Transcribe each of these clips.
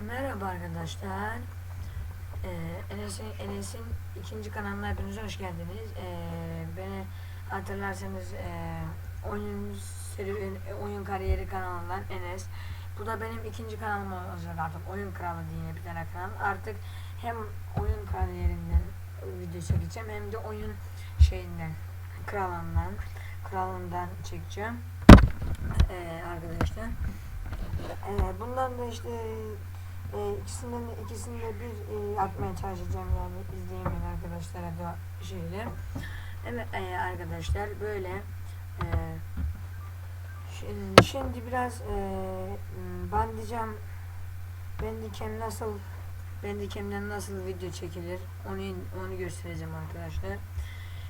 Merhaba arkadaşlar. Ee, Enes'in Enes'in ikinci kanalına hepiniz hoş geldiniz. Ee, beni hatırlarsanız e, oyun serüven, oyun kariyeri kanalından Enes. Bu da benim ikinci kanalım olacak artık. Oyun kralı diye bir tane kanal. Artık hem oyun kariyerinden video çekeceğim hem de oyun şeyinden kralından kralından çekeceğim. Ee, arkadaşlar. Ee, bundan da işte e, ikisinden ikisini de bir e, atmaya çalışacağım yani izleyemeyen arkadaşlara da şeyle. Evet e, arkadaşlar böyle e, şimdi, şimdi biraz e, m, bandicam bendikem nasıl bendikemden nasıl video çekilir onu onu göstereceğim arkadaşlar.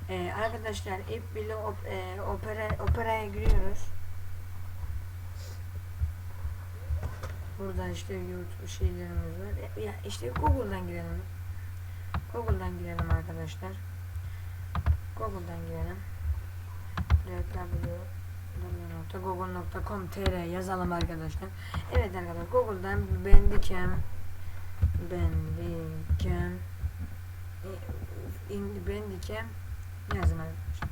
E, arkadaşlar ip bile op, e, opera operaya giriyoruz. Burada işte YouTube şeylerimiz var. E, Ya işte Google'dan girelim. Google'dan girelim arkadaşlar. Google'dan girelim. www.google.com.tr yazalım arkadaşlar. Evet arkadaşlar Google'dan Bandicam Bandicam e, Bandicam yazın arkadaşlar.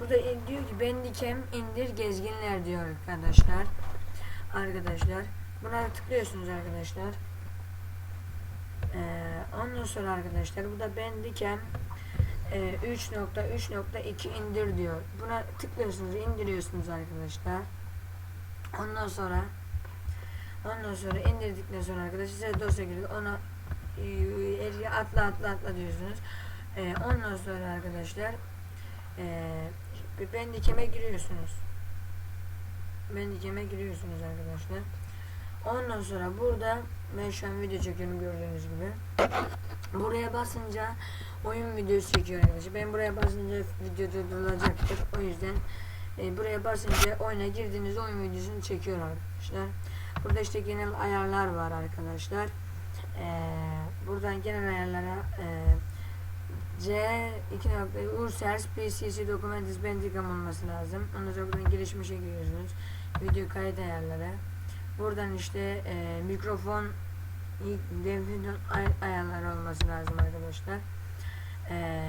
Burada diyor ki Bandicam indir gezginler diyor arkadaşlar. Arkadaşlar Buna tıklıyorsunuz arkadaşlar. Ee, ondan sonra arkadaşlar bu da Bandicam e, 3.3.2 indir diyor. Buna tıklıyorsunuz, indiriyorsunuz arkadaşlar. Ondan sonra ondan sonra indirdikten sonra arkadaşlar size dosya geliyor. Ona e, atla atla atla diyorsunuz. E, ondan sonra arkadaşlar e, Bandicam'e giriyorsunuz. Bandicam'e giriyorsunuz arkadaşlar. Ondan sonra burada ben şu an video çekiyorum gördüğünüz gibi. Buraya basınca oyun videosu çekiyor arkadaşlar. Ben buraya basınca video durdurulacaktır. O yüzden e, buraya basınca oyuna girdiğiniz oyun videosunu çekiyor arkadaşlar. Burada işte genel ayarlar var arkadaşlar. E, buradan genel ayarlara e, C 2 nokta Ursers PCC Documents Bandicam olması lazım. Ondan sonra buradan gelişmişe giriyorsunuz. Video kayıt ayarları. Buradan işte e, mikrofon devrin ay ayarları olması lazım arkadaşlar. E,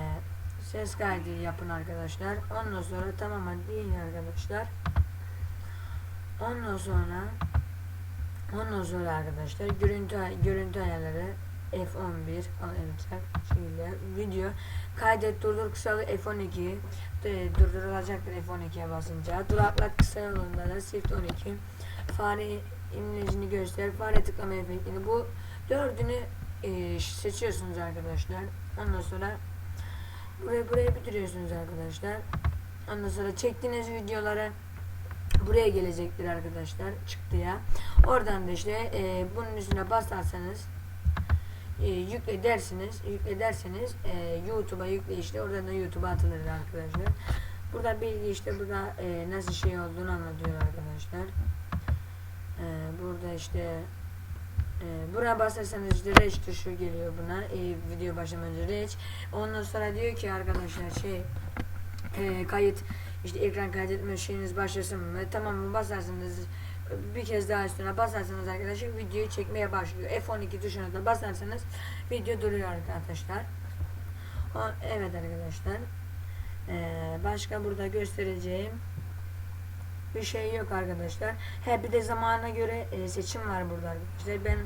ses kaydı yapın arkadaşlar. Ondan sonra tamamen değil arkadaşlar. Ondan sonra ondan sonra arkadaşlar görüntü görüntü ayarları F11 alacak şöyle video kaydet durdur kısalı F12 de, durdurulacaktır F12'ye basınca duraklat kısa yolunda da Shift 12 fare imlecini göster fare tıklama efektini bu. Dördünü e, seçiyorsunuz arkadaşlar. Ondan sonra buraya buraya bitiriyorsunuz arkadaşlar. Ondan sonra çektiğiniz videoları. Buraya gelecektir arkadaşlar çıktıya. Oradan da işte e, bunun üstüne basarsanız e, yükle dersiniz yükle derseniz e, YouTube'a yükle işte oradan da YouTube'a atılır arkadaşlar. Burada bilgi işte burada e, nasıl şey olduğunu anlatıyor arkadaşlar e, burada işte e, buraya basarsanız işte reç tuşu geliyor buna e, video başlamadan reç ondan sonra diyor ki arkadaşlar şey e, kayıt işte ekran kaydetme şeyiniz başlasın mı tamam mı basarsanız bir kez daha üstüne basarsanız arkadaşlar videoyu çekmeye başlıyor. F12 tuşuna da basarsanız video duruyor arkadaşlar. O, evet arkadaşlar. Ee, başka burada göstereceğim bir şey yok arkadaşlar. He bir de zamana göre e, seçim var burada arkadaşlar. Ben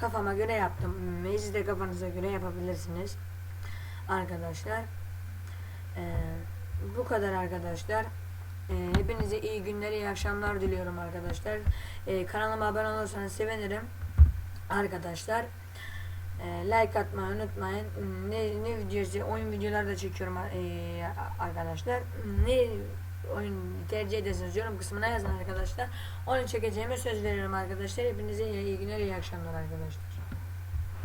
kafama göre yaptım. Hmm, Siz de kafanıza göre yapabilirsiniz. Arkadaşlar. Ee, bu kadar arkadaşlar. Ee, hepinize iyi günler, iyi akşamlar diliyorum arkadaşlar. Ee, kanalıma abone olursanız sevinirim. Arkadaşlar. Ee, like atmayı unutmayın. Ne, ne videosu, oyun videoları da çekiyorum ee, arkadaşlar. Ne oyun tercih edersiniz yorum kısmına yazın arkadaşlar. Onu çekeceğime söz veriyorum arkadaşlar. Hepinize iyi günler, iyi akşamlar arkadaşlar.